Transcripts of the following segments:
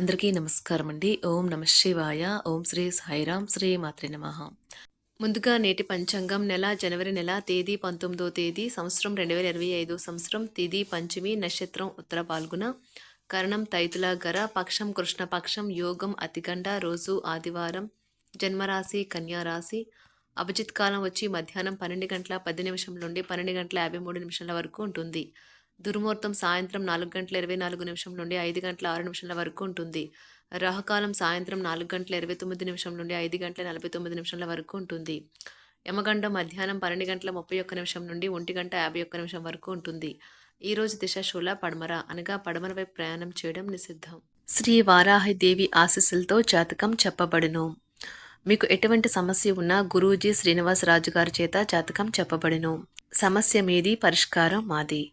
అందరికీ నమస్కారం అండి ఓం నమ శివాయ. ఓం శ్రీ సాయిరాం శ్రీ మాత్రి నమ. ముందుగా నేటి పంచాంగం నెల జనవరి నెల తేదీ పంతొమ్మిదో తేదీ సంవత్సరం రెండు వేల ఇరవై ఐదు సంవత్సరం తేదీ పంచమి నక్షత్రం ఉత్తర పాల్గొన. కరణం తైతుల గర పక్షం కృష్ణపక్షం యోగం అతిగండ రోజు ఆదివారం జన్మరాశి కన్యారాశి. అభిజిత్ కాలం వచ్చి మధ్యాహ్నం పన్నెండు గంటల పది నిమిషం నుండి పన్నెండు గంటల యాభై మూడు నిమిషాల వరకు ఉంటుంది. దుర్ముహూర్తం సాయంత్రం నాలుగు గంటల ఇరవై నాలుగు నిమిషం నుండి ఐదు గంటల ఆరు నిమిషాల వరకు ఉంటుంది. రాహుకాలం సాయంత్రం నాలుగు గంటల ఇరవై తొమ్మిది నిమిషం నుండి ఐదు గంటల నలభై తొమ్మిది నిమిషాల వరకు ఉంటుంది. యమగండం మధ్యాహ్నం పన్నెండు గంటల ముప్పై ఒక్క నిమిషం నుండి ఒంటి గంట యాభై ఒక్క నిమిషం వరకు ఉంటుంది. ఈ రోజు దిశ శూల పడమర అనగా పడమర వైపు ప్రయాణం చేయడం నిషిద్ధం. శ్రీ వారాహి దేవి ఆశీస్సులతో జాతకం చెప్పబడును. మీకు ఎటువంటి సమస్య ఉన్నా గురూజీ శ్రీనివాస్ రాజు గారి చేత జాతకం చెప్పబడును. సమస్య మీది పరిష్కారం మాది.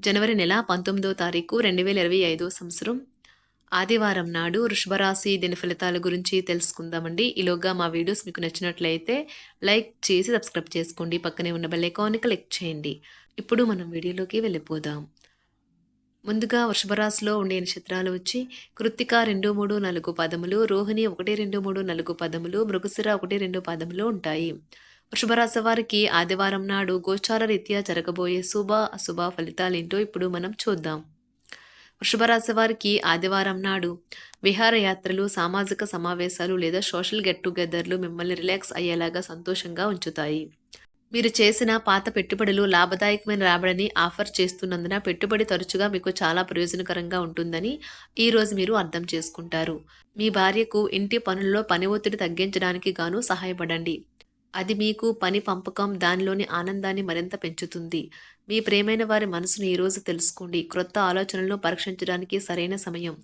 జనవరి నెల పంతొమ్మిదో తారీఖు రెండు వేల ఇరవై ఐదో సంవత్సరం. ఆదివారం నాడు వృషభరాశి దిన ఫలితాల గురించి తెలుసుకుందామండి. ఈలోగా మా వీడియోస్ మీకు నచ్చినట్లయితే లైక్ చేసి సబ్స్క్రైబ్ చేసుకోండి. పక్కనే ఉన్న బెల్ ఐకాన్ని క్లిక్ చేయండి. ఇప్పుడు మనం వీడియోలోకి వెళ్ళిపోదాం. ముందుగా వృషభరాశిలో ఉండే నక్షత్రాలు వచ్చి కృత్తిక రెండు మూడు నాలుగు పదములు రోహిణి ఒకటి రెండు మూడు నాలుగు పదములు మృగశిర ఒకటి రెండు పదములు ఉంటాయి. వృషభరాశి వారికి ఆదివారం నాడు గోచార రీత్యా జరగబోయే శుభ అశుభ ఫలితాలేంటో ఇప్పుడు మనం చూద్దాం. వృషభరాశి వారికి ఆదివారం నాడు విహారయాత్రలు సామాజిక సమావేశాలు లేదా సోషల్ గెట్ టుగెదర్లు మిమ్మల్ని రిలాక్స్ అయ్యేలాగా సంతోషంగా ఉంచుతాయి. మీరు చేసిన పాత పెట్టుబడులు లాభదాయకమైన రాబడిని ఆఫర్ చేస్తున్నందున పెట్టుబడి తరచుగా మీకు చాలా ప్రయోజనకరంగా ఉంటుందని ఈరోజు మీరు అర్థం చేసుకుంటారు. మీ భార్యకు ఇంటి పనుల్లో పని ఒత్తిడి తగ్గించడానికి గాను సహాయపడండి. అది మీకు పని పంపకం దానిలోని ఆనందాన్ని మరింత పెంచుతుంది. మీ ప్రేమైన వారి మనసును ఈరోజు తెలుసుకోండి. క్రొత్త ఆలోచనలను పరీక్షించడానికి సరైన సమయం.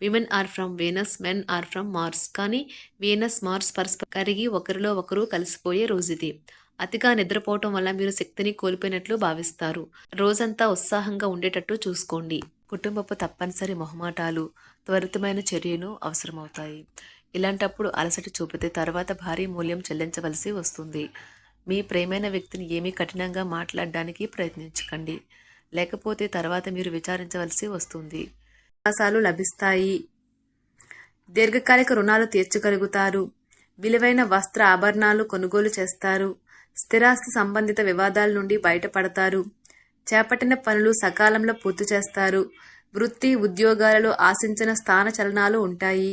Women are from Venus men are from Mars కానీ వీనస్ మార్స్ పరస్పర కరిగి ఒకరిలో ఒకరు కలిసిపోయే రోజుది. అతిగా నిద్రపోవటం వల్ల మీరు శక్తిని కోల్పోయినట్లు భావిస్తారు. రోజంతా ఉత్సాహంగా ఉండేటట్టు చూసుకోండి. కుటుంబపు తప్పనిసరి మొహమాటాలు త్వరితమైన చర్యను అవసరమవుతాయి. ఇలాంటప్పుడు అలసట చూపితే తర్వాత భారీ మూల్యం చెల్లించవలసి వస్తుంది. మీ ప్రేమైన వ్యక్తిని ఏమీ కఠినంగా మాట్లాడడానికి ప్రయత్నించకండి. లేకపోతే తర్వాత మీరు విచారించవలసి వస్తుంది. అవకాశాలు లభిస్తాయి. దీర్ఘకాలిక రుణాలు తీర్చగలుగుతారు. విలువైన వస్త్ర ఆభరణాలు కొనుగోలు చేస్తారు. స్థిరాస్తి సంబంధిత వివాదాల నుండి బయటపడతారు. చేపట్టిన పనులు సకాలంలో పూర్తి చేస్తారు. వృత్తి ఉద్యోగాలలో ఆశించిన స్థాన చలనాలు ఉంటాయి.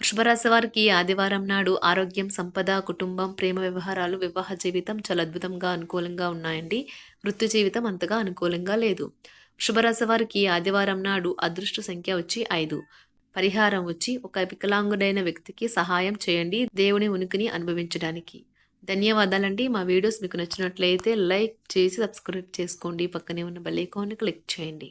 వృషభరాశి వారికి ఆదివారం నాడు ఆరోగ్యం సంపద కుటుంబం ప్రేమ వ్యవహారాలు వివాహ జీవితం చాలా అద్భుతంగా అనుకూలంగా ఉన్నాయండి. వృత్తి జీవితం అంతగా అనుకూలంగా లేదు. వృషభరాశి వారికి ఆదివారం నాడు అదృష్ట సంఖ్య వచ్చి ఐదు. పరిహారం వచ్చి ఒక వికలాంగుడైన వ్యక్తికి సహాయం చేయండి దేవుని ఉనికిని అనుభవించడానికి. ధన్యవాదాలండి. మా వీడియోస్ మీకు నచ్చినట్లయితే లైక్ చేసి సబ్స్క్రైబ్ చేసుకోండి. పక్కనే ఉన్న బెల్ ఐకాన్ని క్లిక్ చేయండి.